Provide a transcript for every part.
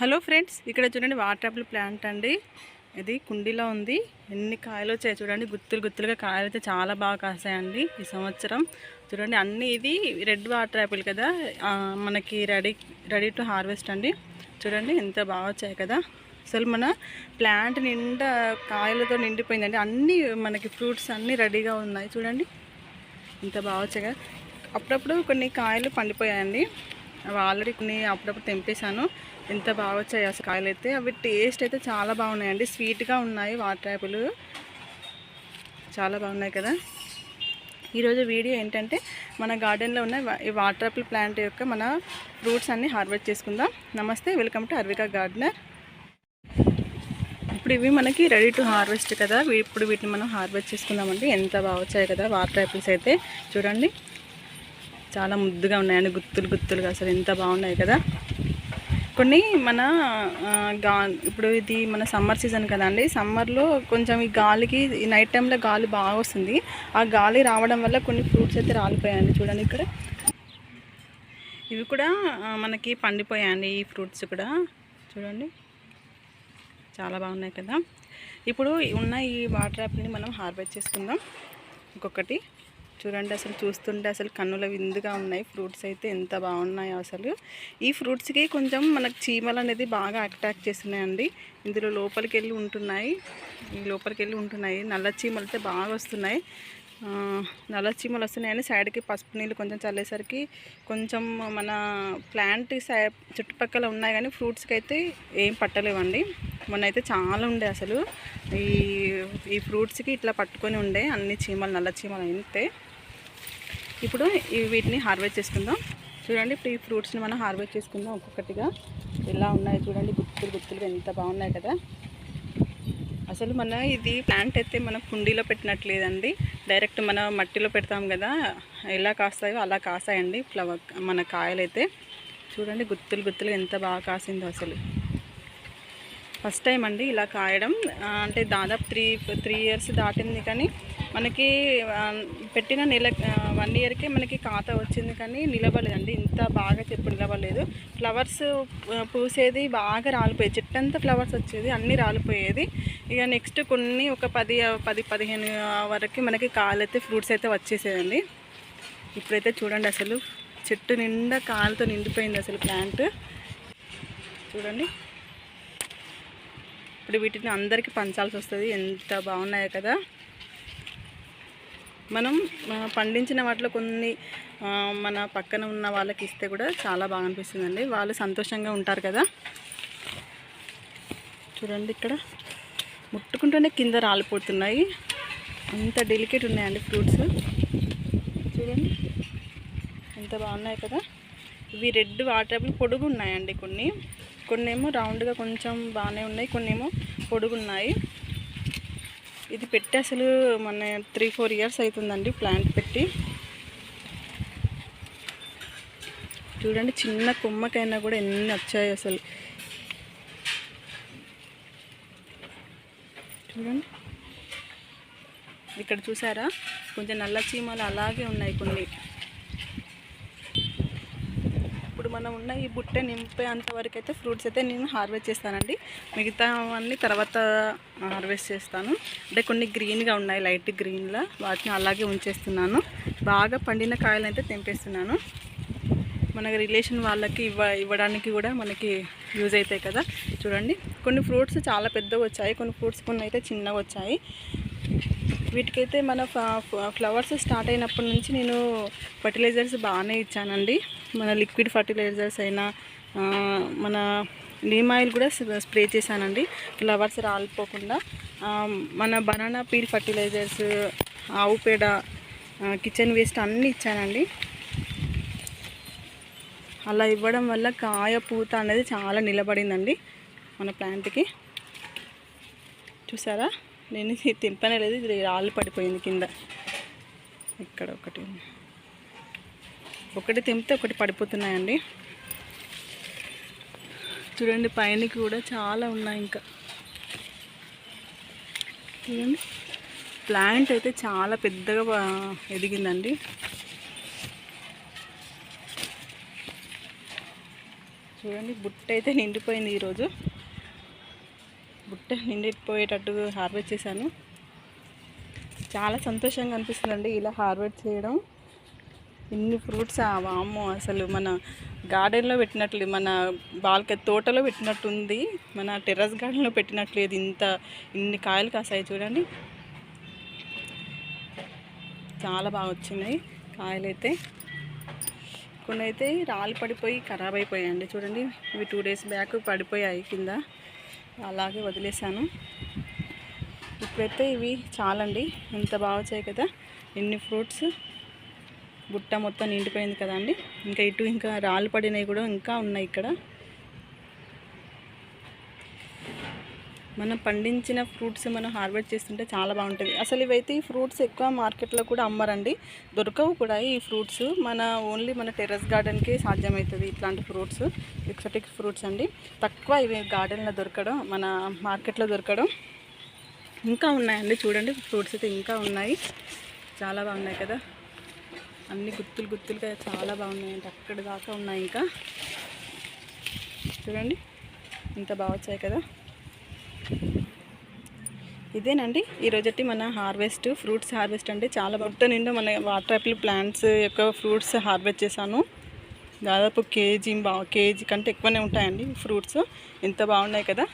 Hello friends ఇక్కడ చూడండి water Apple plant అండి. ఇది కుండీలో ఉంది. ఎన్ని కాయలు వచ్చాయి చూడండి. గుత్తులు గుత్తులుగా కాయలు అయితే చాలా బాగా కాసాయండి ఈ సంవత్సరం. చూడండి అన్ని ఇది రెడ్ వాటర్ యాపిల్ కదా. మనకి రెడీ రెడీ టు హార్వెస్ట్ అండి. చూడండి ఎంత బాగా వచ్చాయి కదా. అసలు మన ప్లాంట్ నిండా కాయలతో నిండిపోయిందండి. అన్ని మనకి ఫ్రూట్స్ అన్నీ రెడీగా ఉన్నాయి. చూడండి ఇంత బాగా వచ్చాయి కదా. అప్పుడప్పుడు కొన్ని కాయలు పండిపోయాయండి. అవి ఆల్రెడీ కొన్ని అప్పుడప్పుడు తెంపేశాను. ఎంత బాగా వచ్చాయి అసలు కాయలు అయితే అవి టేస్ట్ అయితే చాలా బాగున్నాయండి. స్వీట్గా ఉన్నాయి వాటర్ యాపిల్. చాలా బాగున్నాయి కదా. ఈరోజు వీడియో ఏంటంటే మన గార్డెన్లో ఉన్న ఈ వాటర్ యాపిల్ ప్లాంట్ యొక్క మన ఫ్రూట్స్ అన్నీ హార్వెస్ట్ చేసుకుందాం. నమస్తే వెల్కమ్ టు అర్వికా గార్డెనర్. ఇప్పుడు ఇవి మనకి రెడీ టు హార్వెస్ట్ కదా. ఇప్పుడు వీటిని మనం హార్వెస్ట్ చేసుకుందామండి. ఎంత బాగా వచ్చాయి కదా వాటర్ యాపిల్స్ అయితే. చూడండి. చాలా ముద్దుగా ఉన్నాయండి గుత్తులు గుత్తులుగా. అసలు ఎంత బాగున్నాయి కదా. కొన్ని మన గా ఇప్పుడు ఇది మన సమ్మర్ సీజన్ కదండి సమ్మర్లో కొంచెం ఈ గాలికి ఈ నైట్ టైంలో గాలి బాగా వస్తుంది. ఆ గాలి రావడం వల్ల కొన్ని ఫ్రూట్స్ అయితే రాలిపోయాయండి చూడండి ఇక్కడ. ఇవి కూడా మనకి పండిపోయాయండి ఈ ఫ్రూట్స్ కూడా. చూడండి. చాలా బాగున్నాయి కదా. ఇప్పుడు ఉన్న ఈ వాటర్ యాప్ని మనం హార్వెస్ట్ చేసుకుందాం. ఇంకొకటి. చూడండి అసలు చూస్తుంటే అసలు కన్నుల విందుగా ఉన్నాయి. ఫ్రూట్స్ అయితే ఎంత బాగున్నాయో అసలు. ఈ ఫ్రూట్స్కి కొంచెం మనకు చీమలు అనేది బాగా అట్రాక్ట్ చేస్తున్నాయండి. ఇందులో లోపలికి వెళ్ళి ఉంటున్నాయి. ఈ లోపలికి వెళ్ళి ఉంటున్నాయి. నల్ల చీమలు అయితే బాగా వస్తున్నాయి. నల్ల చీమలు వస్తున్నాయని సైడ్కి పసుపు నీళ్ళు కొంచెం చల్లేసరికి కొంచెం మన ప్లాంట్ సై చుట్టుపక్కల ఉన్నాయి కానీ ఫ్రూట్స్కి అయితే ఏం పట్టలేవండి. మొన్న అయితే చాలా ఉండే అసలు. ఈ ఈ ఫ్రూట్స్కి ఇట్లా పట్టుకొని ఉండే అన్ని చీమలు నల్ల చీమలు అయితే. ఇప్పుడు ఈ వీటిని హార్వెస్ట్ చేసుకుందాం. చూడండి ఇప్పుడు ఈ ఫ్రూట్స్ని మనం హార్వెస్ట్ చేసుకుందాం ఒక్కొక్కటిగా. ఎలా ఉన్నాయి చూడండి గుత్తులు గుత్తులు ఎంత బాగున్నాయి కదా. అసలు మన ఇది ప్లాంట్ అయితే మన కుండీలో పెట్టినట్లేదండి. డైరెక్ట్ మన మట్టిలో పెడతాం కదా ఎలా కాస్తాయో అలా కాసాయండి ఫ్లవర్ మన కాయలు అయితే చూడండి గుత్తులు గుత్తులు ఎంత బాగా కాసిందో అసలు. ఫస్ట్ టైం అండి ఇలా కాయడం. అంటే దాదాపు త్రీ త్రీ ఇయర్స్ దాటింది కానీ మనకి పెట్టిన నెల వన్ ఇయర్కే మనకి ఖాతా వచ్చింది కానీ నిలబడలేదండి ఇంత బాగా చెప్పు నిలబడలేదు. ఫ్లవర్స్ పూసేది బాగా రాలిపోయేది చెట్టంతా ఫ్లవర్స్ వచ్చేది అన్నీ రాలిపోయేది. ఇక నెక్స్ట్ కొన్ని ఒక పది పది పదిహేను వరకు మనకి కాయలు అయితే ఫ్రూట్స్ అయితే వచ్చేసేదండి ఇప్పుడైతే చూడండి అసలు చెట్టు నిండా కాయలతో నిండిపోయింది అసలు ప్లాంట్. చూడండి. ఇప్పుడు వీటిని అందరికీ పంచాల్సి వస్తుంది. ఎంత బాగున్నాయో కదా. మనం పండించిన వాటిలో కొన్ని మన పక్కన ఉన్న వాళ్ళకి ఇస్తే కూడా చాలా బాగా అనిపిస్తుందండి. వాళ్ళు సంతోషంగా ఉంటారు కదా. చూడండి ఇక్కడ. ముట్టుకుంటూనే కింద రాలిపోతున్నాయి. అంత డెలికేట్ ఉన్నాయండి ఫ్రూట్స్. చూడండి. ఎంత బాగున్నాయి కదా. ఇవి రెడ్ వాటర్ పొడుగు ఉన్నాయండి కొన్ని. కొన్ని ఏమో రౌండ్గా కొంచెం బాగానే ఉన్నాయి కొన్ని ఏమో ఇది పెట్టి అసలు మన త్రీ ఫోర్ ఇయర్స్ అవుతుందండి ప్లాంట్ పెట్టి. చూడండి చిన్న కొమ్మకైనా కూడా ఎన్ని వచ్చాయి అసలు. చూడండి. ఇక్కడ చూసారా? కొంచెం నల్ల చీమలు అలాగే ఉన్నాయి కొన్ని ఇప్పుడు మనం ఉన్న ఈ బుట్ట నింపేంత వరకు అయితే ఫ్రూట్స్ అయితే నేను హార్వెస్ట్ చేస్తానండి. మిగతా అన్నీ తర్వాత హార్వెస్ట్ చేస్తాను. అంటే కొన్ని గ్రీన్గా ఉన్నాయి లైట్ గ్రీన్లా. వాటిని అలాగే ఉంచేస్తున్నాను. బాగా పండిన కాయలు అయితే తెంపేస్తున్నాను. మన రిలేషన్ వాళ్ళకి ఇవ్వ ఇవ్వడానికి కూడా మనకి యూజ్ అవుతాయి కదా. చూడండి. కొన్ని ఫ్రూట్స్ చాలా పెద్దగా వచ్చాయి. కొన్ని ఫ్రూట్స్ కొన్ని అయితే చిన్నగా వచ్చాయి. వీటికైతే మన ఫ్లవర్స్ స్టార్ట్ అయినప్పటి నుంచి నేను ఫర్టిలైజర్స్ బాగానే ఇచ్చానండి. మన లిక్విడ్ ఫర్టిలైజర్స్ అయినా మన నీమ్ ఆయిల్ కూడా స్ప్రే- చేశానండి. ఫ్లవర్స్ రాలిపోకుండా మన బనానా పీల్ ఫర్టిలైజర్స్ ఆవు పేడ కిచెన్ వేస్ట్ అన్నీ ఇచ్చానండి. అలా ఇవ్వడం వల్ల కాయ పూత అనేది చాలా నిలబడిందండి మన ప్లాంట్కి. చూసారా? నేను ఇది తింపనే లేదు ఇది రాళ్ళు పడిపోయింది కింద. ఇక్కడ ఒకటి ఒకటి తెంపితే ఒకటి పడిపోతున్నాయండి. చూడండి పైన కూడా చాలా ఉన్నాయి ఇంకా. చూడండి ప్లాంట్ అయితే చాలా పెద్దగా ఎదిగిందండి. చూడండి బుట్ట అయితే నిండిపోయింది ఈరోజు. బుట్ట నిండిపోయేటట్టు హార్వెస్ట్ చేశాను. చాలా సంతోషంగా అనిపిస్తుందండి ఇలా హార్వెస్ట్ చేయడం. ఇన్ని ఫ్రూట్స్ వామ్మో అసలు మన గార్డెన్లో పెట్టినట్లు మన బాల్క తోటలో పెట్టినట్టుంది మన టెర్రస్ గార్డెన్లో పెట్టినట్లేదు ఇంత ఇన్ని కాయలు కాసాయి చూడండి. చాలా బాగా వచ్చినాయి కాయలు అయితే కొన్ని అయితే రాళ్ళు పడిపోయి ఖరాబ్ అయిపోయాయండి చూడండి. ఇవి టూ డేస్ బ్యాక్ పడిపోయాయి కింద. అలాగే వదిలేసాను ఇప్పుడైతే ఇవి చాలండి. ఇంత బాగా వచ్చాయి కదా ఎన్ని ఫ్రూట్స్. బుట్ట మొత్తం నిండిపోయింది కదా అండి. ఇంకా ఇటు ఇంకా రాళ్ళు పడినవి కూడా ఇంకా ఉన్నాయి ఇక్కడ. మనం పండించిన ఫ్రూట్స్ మనం హార్వెస్ట్ చేస్తుంటే చాలా బాగుంటుంది. అసలు ఇవైతే ఈ ఫ్రూట్స్ ఎక్కువ మార్కెట్లో కూడా అమ్మరండి. దొరకవు కూడా ఈ ఫ్రూట్స్. మన ఓన్లీ మన టెర్రస్ గార్డెన్కి సాధ్యమవుతుంది ఇట్లాంటి ఫ్రూట్స్. ఎక్సటిక్ ఫ్రూట్స్ అండి. తక్కువ ఇవి గార్డెన్లో దొరకడం మన మార్కెట్లో దొరకడం ఇంకా ఉన్నాయండి. చూడండి ఫ్రూట్స్ అయితే ఇంకా ఉన్నాయి. చాలా బాగున్నాయి కదా. అన్ని గుత్తులు గుత్తులుగా చాలా బాగున్నాయండి అక్కడ దాకా ఉన్నాయి ఇంకా. చూడండి ఇంత బాగా వచ్చాయి కదా. ఇదేనండి ఈరోజటి మన హార్వెస్ట్ ఫ్రూట్స్ హార్వెస్ట్ అంటే చాలా బుట్ట నిండా మన వాటర్ యాపిల్ ప్లాంట్స్ యొక్క ఫ్రూట్స్ హార్వెస్ట్ చేశాను. దాదాపు కేజీ బా కేజీ కంటే ఎక్కువనే ఉంటాయండి ఫ్రూట్స్. ఎంత బాగున్నాయి కదా.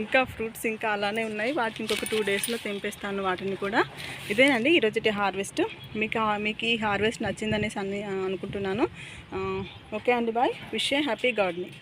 ఇంకా ఫ్రూట్స్ ఇంకా అలానే ఉన్నాయి. వాటిని ఇంకొక టూ డేస్లో తెంపేస్తాను వాటిని కూడా. ఇదేనండి ఈరోజుటి హార్వెస్ట్. మీకు మీకు ఈ హార్వెస్ట్ నచ్చిందనేసి అని అనుకుంటున్నాను. ఓకే అండి బాయ్. Wish happy gardening.